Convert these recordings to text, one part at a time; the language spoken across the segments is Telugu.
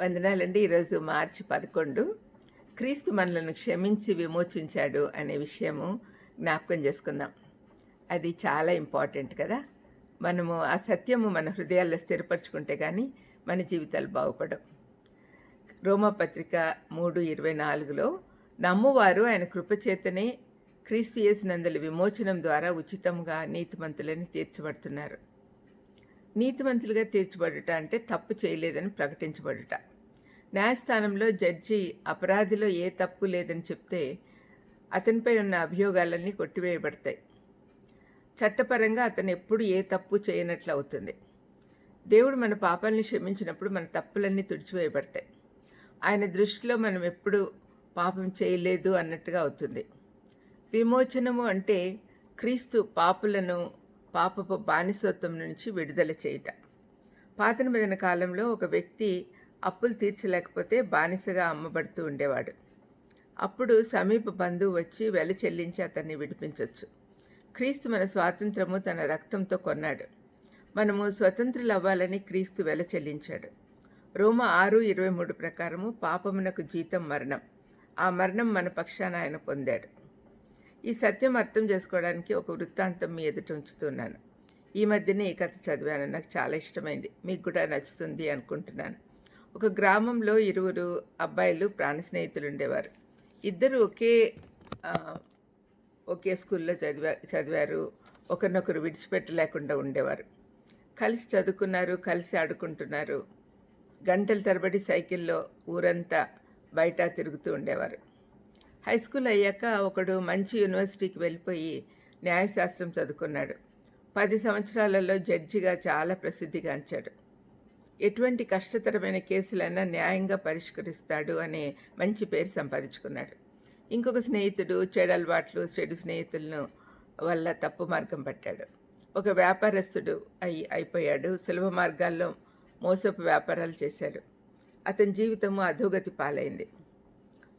వందనాలండి. ఈరోజు మార్చి పదకొండు. క్రీస్తు మనలను క్షమించి విమోచించాడు అనే విషయము జ్ఞాపకం చేసుకుందాం. అది చాలా ఇంపార్టెంట్ కదా. మనము ఆ సత్యము మన హృదయాల్లో స్థిరపరచుకుంటే కానీ మన జీవితాలు బాగుపడవు. రోమపత్రిక మూడు ఇరవై నాలుగులో నమ్మువారు ఆయన కృపచేతనే క్రీస్తు చేసినందుల విమోచనం ద్వారా ఉచితంగా నీతిమంతులని తీర్చబడుతున్నారు. నీతిమంతులుగా తీర్చబడుట అంటే తప్పు చేయలేదని ప్రకటించబడుట. న్యాయస్థానంలో జడ్జి అపరాధిలో ఏ తప్పు లేదని చెప్తే అతనిపై ఉన్న అభియోగాలన్నీ కొట్టివేయబడతాయి. చట్టపరంగా అతను ఎప్పుడు ఏ తప్పు చేయనట్లు అవుతుంది. దేవుడు మన పాపాలని క్షమించినప్పుడు మన తప్పులన్నీ తుడిచివేయబడతాయి. ఆయన దృష్టిలో మనం ఎప్పుడు పాపం చేయలేదు అన్నట్టుగా అవుతుంది. విమోచనము అంటే క్రీస్తు పాపులను పాపపు బానిసత్వం నుంచి విడుదల చేయుట. పాత నిబంధన కాలంలో ఒక వ్యక్తి అప్పులు తీర్చలేకపోతే బానిసగా అమ్మబడుతూ ఉండేవాడు. అప్పుడు సమీప బంధువు వచ్చి వెల చెల్లించి అతన్ని విడిపించవచ్చు క్రీస్తు మన స్వాతంత్రము తన రక్తంతో కొన్నాడు. మనము స్వతంత్రులు అవ్వాలని క్రీస్తు వెల చెల్లించాడు. రోమ ఆరు ఇరవై మూడు ప్రకారము పాపమునకు జీతం మరణం. ఆ మరణం మన పక్షాన ఆయన పొందాడు. ఈ సత్యం అర్థం చేసుకోవడానికి ఒక వృత్తాంతం మీ ఎదుట ఉంచుతున్నాను. ఈ మధ్యనే ఈ కథ చదివాను నాకు చాలా ఇష్టమైంది. మీకు కూడా నచ్చుతుంది అనుకుంటున్నాను. ఒక గ్రామంలో ఇరువురు అబ్బాయిలు ప్రాణ స్నేహితులు ఉండేవారు. ఇద్దరు ఒకే ఒకే స్కూల్లో చదివా చదివారు. ఒకరినొకరు విడిచిపెట్టలేకుండా ఉండేవారు. కలిసి చదువుకున్నారు కలిసి ఆడుకుంటున్నారు. గంటల తరబడి సైకిల్లో ఊరంతా బయట తిరుగుతూ ఉండేవారు. హై స్కూల్ అయ్యాక ఒకడు మంచి యూనివర్సిటీకి వెళ్ళిపోయి న్యాయశాస్త్రం చదువుకున్నాడు. పది సంవత్సరాలలో జడ్జిగా చాలా ప్రసిద్ధిగాంచాడు. ఎటువంటి కష్టతరమైన కేసులైనా న్యాయంగా పరిష్కరిస్తాడు అనే మంచి పేరు సంపాదించుకున్నాడు. ఇంకొక స్నేహితుడు చెడు అలవాట్లు చెడు స్నేహితులను వల్ల తప్పు మార్గం పట్టాడు. ఒక వ్యాపారస్తుడు అయి అయిపోయాడు. సులభ మార్గాల్లో మోసపు వ్యాపారాలు చేశాడు. అతని జీవితము అధోగతి పాలైంది.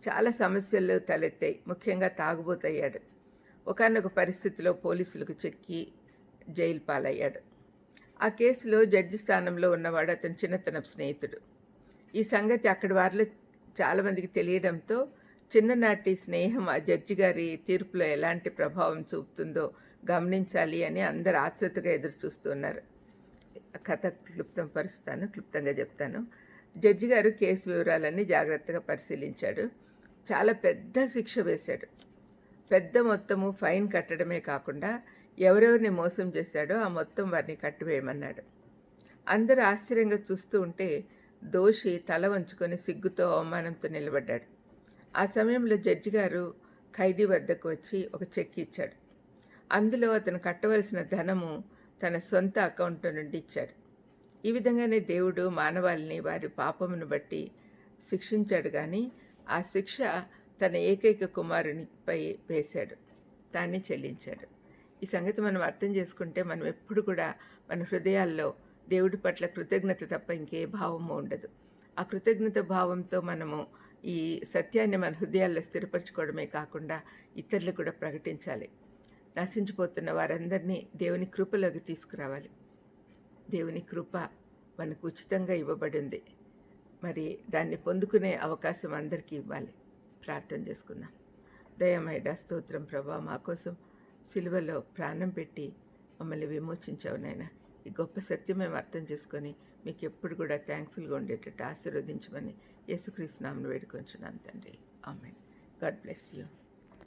చాలా సమస్యలు తలెత్తాయి. ముఖ్యంగా తాగుబోతయ్యాడు. ఒకనొక పరిస్థితిలో పోలీసులకు చెక్కి జైలు పాలయ్యాడు. ఆ కేసులో జడ్జి స్థానంలో ఉన్నవాడు అతని చిన్నతన స్నేహితుడు. ఈ సంగతి అక్కడి వారిలో చాలామందికి తెలియడంతో చిన్ననాటి స్నేహం ఆ జడ్జి గారి తీర్పులో ఎలాంటి ప్రభావం చూపుతుందో గమనించాలి అని అందరు ఆతృతగా ఎదురు చూస్తున్నారు కథ క్లుప్తం పరుస్తాను క్లుప్తంగా చెప్తాను. జడ్జి గారు కేసు వివరాలన్నీ జాగ్రత్తగా పరిశీలించాడు. చాలా పెద్ద శిక్ష వేశాడు. పెద్ద మొత్తము ఫైన్ కట్టడమే కాకుండా ఎవరెవరిని మోసం చేశాడో ఆ మొత్తం వారిని కట్టివేయమన్నాడు. అందరూ ఆశ్చర్యంగా చూస్తూ ఉంటే దోషి తల వంచుకొని సిగ్గుతో అవమానంతో నిలబడ్డాడు. ఆ సమయంలో జడ్జి గారు ఖైదీ వద్దకు వచ్చి ఒక చెక్ ఇచ్చాడు. అందులో అతను కట్టవలసిన ధనము తన సొంత అకౌంట్ నుండి ఇచ్చాడు. ఈ విధంగానే దేవుడు మానవాళిని వారి పాపమును బట్టి శిక్షించాడు కానీ ఆ శిక్ష తన ఏకైక కుమారునిపై వేశాడు. దాన్ని చెల్లించాడు. ఈ సంగతి మనం అర్థం చేసుకుంటే మనం ఎప్పుడు కూడా మన హృదయాల్లో దేవుడి పట్ల కృతజ్ఞత తప్ప ఇంకే భావము ఉండదు. ఆ కృతజ్ఞత భావంతో మనము ఈ సత్యాన్ని మన హృదయాల్లో స్థిరపరచుకోవడమే కాకుండా ఇతరులు కూడా ప్రకటించాలి. నశించిపోతున్న వారందరినీ దేవుని కృపలోకి తీసుకురావాలి. దేవుని కృప మనకు ఉచితంగా ఇవ్వబడింది. మరి దాన్ని పొందుకునే అవకాశం అందరికీ ఇవ్వాలి. ప్రార్థన చేసుకుందాం. దయమైడ స్తోత్రం ప్రభా మా కోసం సిలువలో ప్రాణం పెట్టి మమ్మల్ని విమోచించావు నాయన. ఈ గొప్ప సత్యం మేము అర్థం చేసుకొని మీకు ఎప్పుడు కూడా థ్యాంక్ఫుల్గా ఉండేటట్టు ఆశీర్వదించమని యేసుక్రీస్తు నామను వేడుకొంచున్నాను తండ్రి. ఆమె గాడ్ బ్లెస్ యూ